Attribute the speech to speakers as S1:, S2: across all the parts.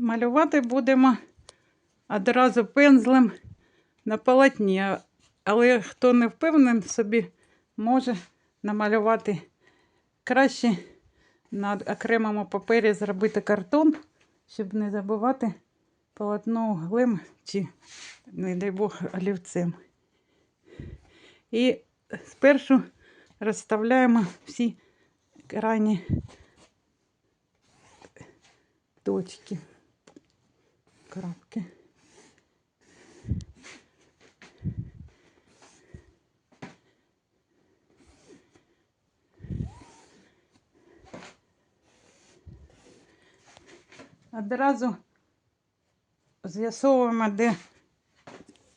S1: Малювати будемо одразу пензлем на полотні. Але хто не впевнений собі, може намалювати краще на окремому папері зробити картон, щоб не забувати полотно углем чи, не дай Бог, олівцем. І спершу розставляємо всі крайні точки, крапки. Одразу з'ясовуємо, де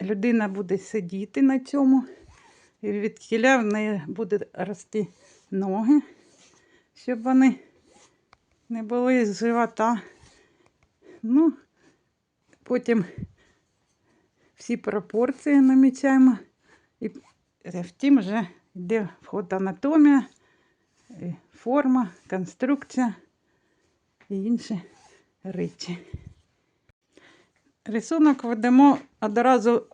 S1: людина буде сидіти на цьому. І від кіля в неї буде рости ноги, щоб вони не були з живота. Ну, потім всі пропорції намічаємо. І втім вже йде вход анатомія, форма, конструкція і інші речі. Рисунок ведемо одразу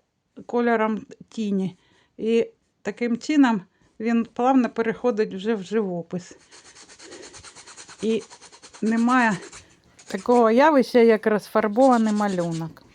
S1: кольором тіні. І таким чином він плавно переходить вже в живопис. І немає такого явища, як розфарбований малюнок.